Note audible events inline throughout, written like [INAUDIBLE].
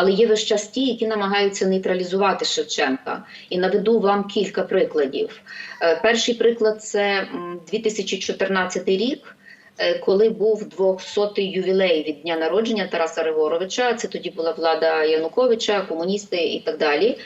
але є весь час ті, які намагаються нейтралізувати Шевченка. І наведу вам кілька прикладів. Е, Перший приклад це 2014 рік. е, Коли був 200-й ювілей від дня народження Тараса Григоровича, це тоді була влада Януковича, комуністи і так далі.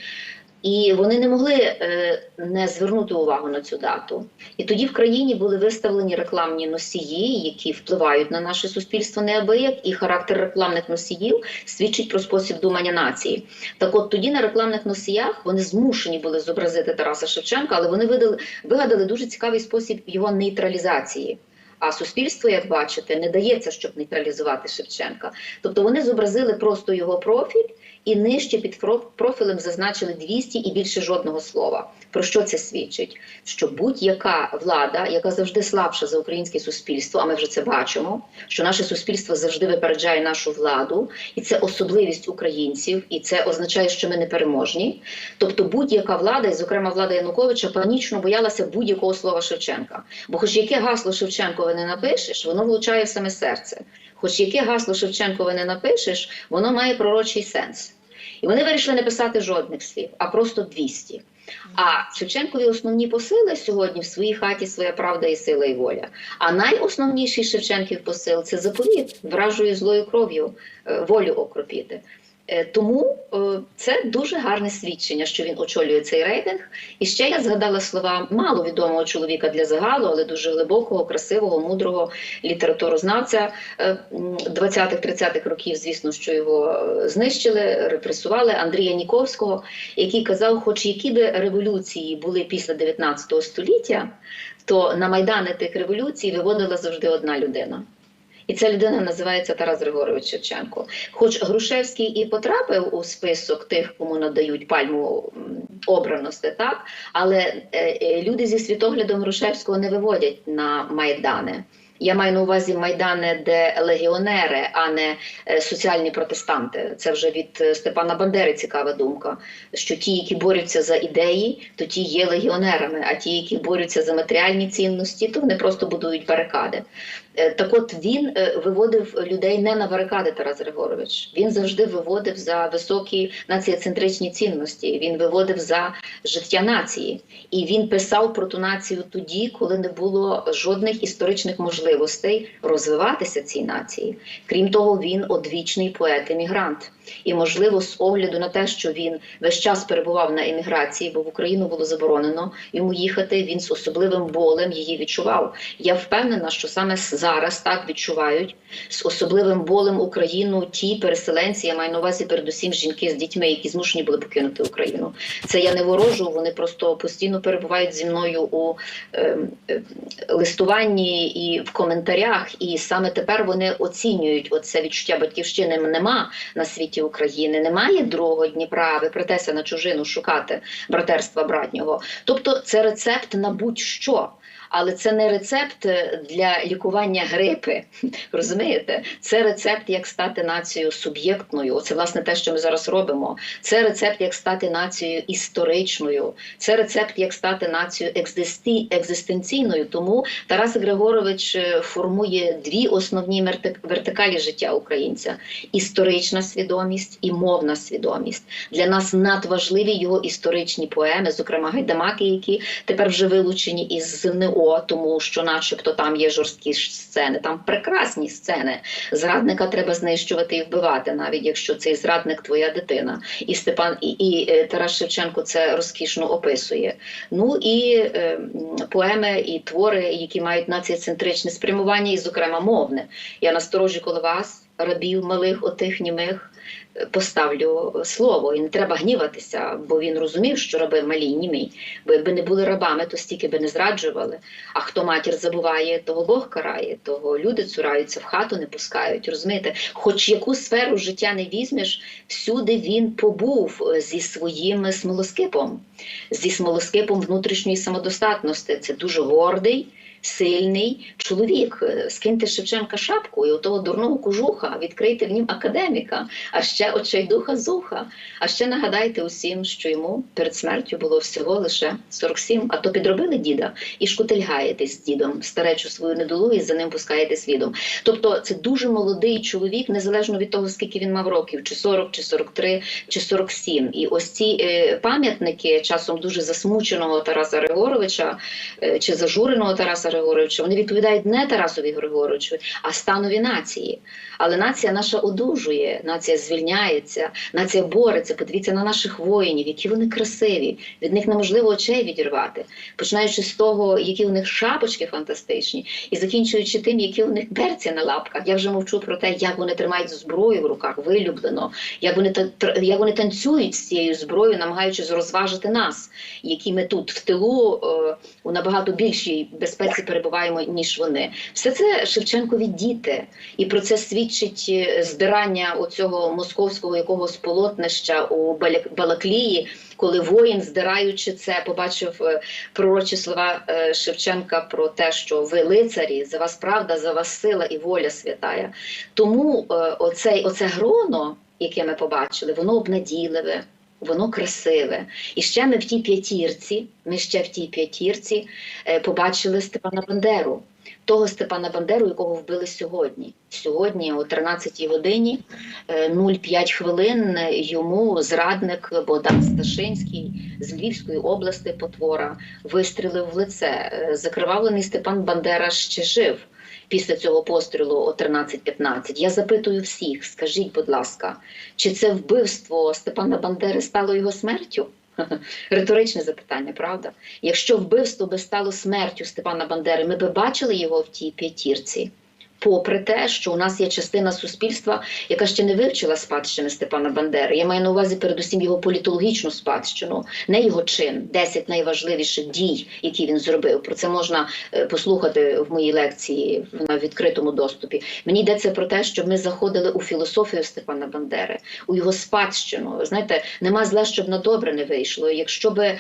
І вони не могли е, не звернути увагу на цю дату. І тоді в країні були виставлені рекламні носії, які впливають на наше суспільство неабияк, і характер рекламних носіїв свідчить про спосіб думання нації. Так от тоді на рекламних носіях вони змушені були зобразити Тараса Шевченка, але вони видали, вигадали дуже цікавий спосіб його нейтралізації. А суспільство, як бачите, не дається, щоб нейтралізувати Шевченка. Тобто вони зобразили просто його профіль і нижче під профілем зазначили 200 і більше жодного слова. Про що це свідчить? Що будь-яка влада, яка завжди слабша за українське суспільство, а ми вже це бачимо, що наше суспільство завжди випереджає нашу владу, і це особливість українців, і це означає, що ми не переможні. Тобто, будь-яка влада, і зокрема влада Януковича, панічно боялася будь-якого слова Шевченка. Бо, хоч яке гасло Шевченкове не напишеш, воно влучає в саме серце. Хоч яке гасло Шевченкове не напишеш, воно має пророчий сенс. І вони вирішили не писати жодних слів, а просто 200. А Шевченкові основні посили сьогодні в своїй хаті своя правда і сила і воля. А найосновніший Шевченків посил це заповіт вражою злою кров'ю е, волю окропіти. Е, Тому е, це дуже гарне свідчення, що він очолює цей рейтинг. І ще я згадала слова маловідомого чоловіка для загалу, але дуже глибокого, красивого, мудрого літературознавця е, м, 20-30-х років. Звісно, що його е, знищили, репресували Андрія Ніковського, який казав, хоч які би революції були після 19 століття, то на майдани тих революцій виводила завжди одна людина. І ця людина називається Тарас Григорович Шевченко. Хоч Грушевський і потрапив у список тих, кому надають пальму обраності, так але е, е, люди зі світоглядом Грушевського не виводять на майдани. Я маю на увазі майдани, де легіонери, а не е, соціальні протестанти. Це вже від Степана Бандери цікава думка. Що ті, які борються за ідеї, то ті є легіонерами, а ті, які борються за матеріальні цінності, то вони просто будують барикади. Е, Так от він е, виводив людей не на барикади, Тарас Григорович. Він завжди виводив за високі націоцентричні цінності. Він виводив за життя нації. І він писав про ту націю тоді, коли не було жодних історичних можливостей розвиватися цій нації. Крім того, він одвічний поет-емігрант. І, можливо, з огляду на те, що він весь час перебував на еміграції, бо в Україну було заборонено йому їхати. Він з особливим болем її відчував. Я впевнена, що саме зараз так відчувають з особливим болем Україну ті переселенці. Я маю на увазі передусім жінки з дітьми, які змушені були покинути Україну. Це я не ворожу. Вони просто постійно перебувають зі мною у е, е, листуванні і в коментарях. І саме тепер вони оцінюють оце відчуття батьківщини. Нема на світі України, немає другого Дніпра. Ви притеся на чужину шукати братерства братнього. Тобто, це рецепт на будь-що. Але це не рецепт для лікування грипи. [LAUGHS] Розумієте? Це рецепт, як стати нацією суб'єктною. Це власне те, що ми зараз робимо. Це рецепт, як стати нацією історичною. Це рецепт, як стати нацією екзистенційною. Тому Тарас Григорович е, формує дві основні вертикалі життя українця: історична свідомість і мовна свідомість. Для нас надважливі його історичні поеми, зокрема гайдамаки, які тепер вже вилучені із ЗНО, тому що, начебто, там є жорсткі сцени, там прекрасні сцени. Зрадника треба знищувати і вбивати, навіть якщо цей зрадник твоя дитина. І Степан і, і е, Тарас Шевченко це розкішно описує. Ну і е, поеми і твори, які мають націоцентричне спрямування, і, зокрема, мовне. Я насторожі коло вас, рабів малих, отих німих. Поставлю слово, і не треба гніватися, бо він розумів, що раби малі німі. Бо якби не були рабами, то стільки би не зраджували. А хто матір забуває, того Бог карає, того люди цураються, в хату не пускають. Розумієте, хоч яку сферу життя не візьмеш, всюди він побув е, зі своїм смолоскипом, зі смолоскипом внутрішньої самодостатності. Це дуже гордий, сильний чоловік. Е, Скиньте Шевченка шапку і отого дурного кожуха, відкрийте в нім академіка, а ще очайдуха зуха. А ще нагадайте усім, що йому перед смертю було всього лише 47, а то підробили діда і шкутильгаєтесь з дідом, старечу свою недолу і за ним пускаєте слідом. Тобто це дуже молодий чоловік, незалежно від того, скільки він мав років, чи 40, чи 43, чи 47. І ось ці е, пам'ятники часом дуже засмученого Тараса Григоровича е, чи зажуреного Тараса Григоровича, вони відповідають не Тарасові Григоровичу, а станові нації. Але нація наша одужує, нація звільняється, нація бореться. Подивіться на наших воїнів, які вони красиві. Від них неможливо очей відірвати, починаючи з того, які у них шапочки фантастичні, і закінчуючи тим, які у них берці на лапках. Я вже мовчу про те, як вони тримають зброю в руках, вилюблено, як вони як вони танцюють з цією зброєю, намагаючись розважити нас, які ми тут в тилу е, у набагато більшій безпеці перебуваємо ніж вони. Все це Шевченкові діти, і про це свідчить е, здирання оцього московського якогось полотнища у Балаклії. Коли воїн, здираючи це, побачив е, пророчі слова е, Шевченка про те, що ви лицарі, за вас правда, за вас сила і воля святая. Тому оцей, оце гроно, яке ми побачили, воно обнадійливе, воно красиве. І ще ми в тій п'ятірці, ми ще в тій п'ятірці е, побачили Степана Бандеру. Того Степана Бандеру, якого вбили сьогодні. Сьогодні, о 13 годині, е, 0,5 хвилин, е, йому зрадник Богдан Сташинський з Львівської області потвора вистрілив в лице. Е, Закривавлений Степан Бандера ще жив після цього пострілу о 13.15. Я запитую всіх, скажіть, будь ласка, чи це вбивство Степана Бандери стало його смертю? [LAUGHS] Риторичне запитання, правда? Якщо вбивство би стало смертю Степана Бандери, ми би бачили його в тій п'ятірці. Попри те, що у нас є частина суспільства, яка ще не вивчила спадщини Степана Бандери. Я маю на увазі передусім його політологічну спадщину, не його чин, 10 найважливіших дій, які він зробив. Про це можна е, послухати в моїй лекції на відкритому доступі. Мені йдеться про те, щоб ми заходили у філософію Степана Бандери, у його спадщину. Знаєте, нема зла, щоб на добре не вийшло. Якщо би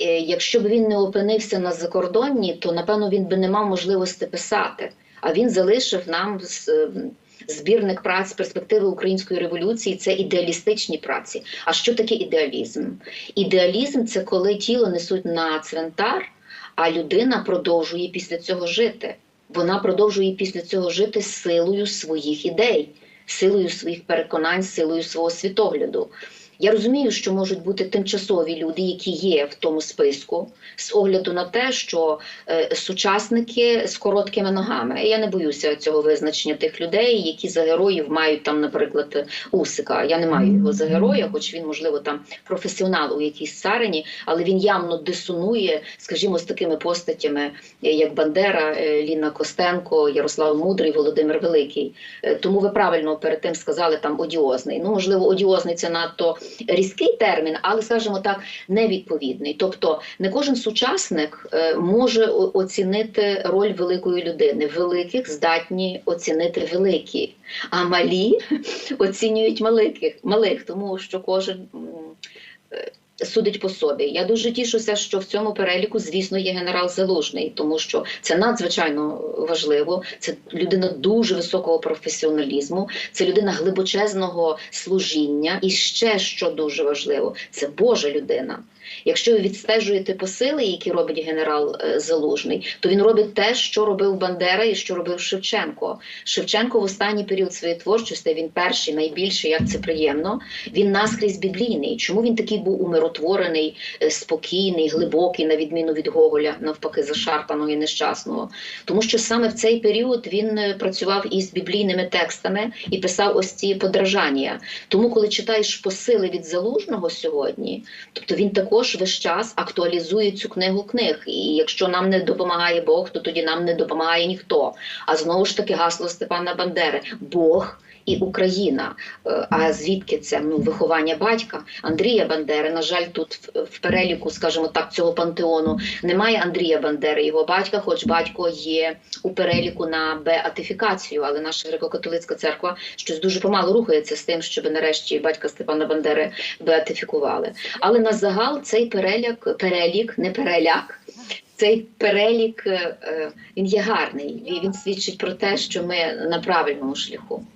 е, Якщо б він не опинився на закордонні, то напевно він би не мав можливості писати. А він залишив нам з- е, збірник праць перспективи української революції. Це ідеалістичні праці. А що таке ідеалізм? Ідеалізм це коли тіло несуть на цвинтар, а людина продовжує після цього жити. Вона продовжує після цього жити силою своїх ідей, силою своїх переконань, силою свого світогляду. Я розумію, що можуть бути тимчасові люди, які є в тому списку, з огляду на те, що е, сучасники з короткими ногами. Я не боюся цього визначення тих людей, які за героїв мають там, наприклад, Усика. Я не маю його за героя, хоч він, можливо, там професіонал у якійсь царині, але він явно дисонує, скажімо, з такими постатями, е, як Бандера, е, Ліна Костенко, Ярослав Мудрий, Володимир Великий. Тому ви правильно перед тим сказали там одіозний. Ну, можливо, одіозний це надто різкий термін, але скажімо так, невідповідний. Тобто не кожен сучасник е, може оцінити роль великої людини. Великих здатні оцінити великі, а малі [LAUGHS] оцінюють маликих, малих, тому що кожен. Судить по собі. Я дуже тішуся, що в цьому переліку, звісно, є генерал Залужний, тому що це надзвичайно важливо. Це людина дуже високого професіоналізму, це людина глибочезного служіння. І ще що дуже важливо, це Божа людина. Якщо ви відстежуєте посили, які робить генерал е, Залужний, то він робить те, що робив Бандера і що робив Шевченко. Шевченко в останній період своєї творчості він перший, найбільший, як це приємно. Він наскрізь біблійний. Чому він такий був умиротворений, е, спокійний, глибокий, на відміну від Гоголя, навпаки, зашарпаного і нещасного? Тому що саме в цей період він е, працював із біблійними текстами і писав ось ці подражання. Тому, коли читаєш посили від залужного сьогодні, тобто він також весь час актуалізує цю книгу книг. І якщо нам не допомагає Бог, то тоді нам не допомагає ніхто. А знову ж таки гасло Степана Бандери Бог. І Україна, Е, а звідки це ну виховання батька Андрія Бандери? На жаль, тут в, переліку, скажімо так, цього пантеону немає Андрія Бандери. Його батька, хоч батько є у переліку на беатифікацію, але наша греко-католицька церква щось дуже помало рухається з тим, щоб нарешті батька Степана Бандери беатифікували. Але на загал цей переляк, перелік, не переляк. цей перелік е, е, він є гарний. Він свідчить про те, що ми на правильному шляху.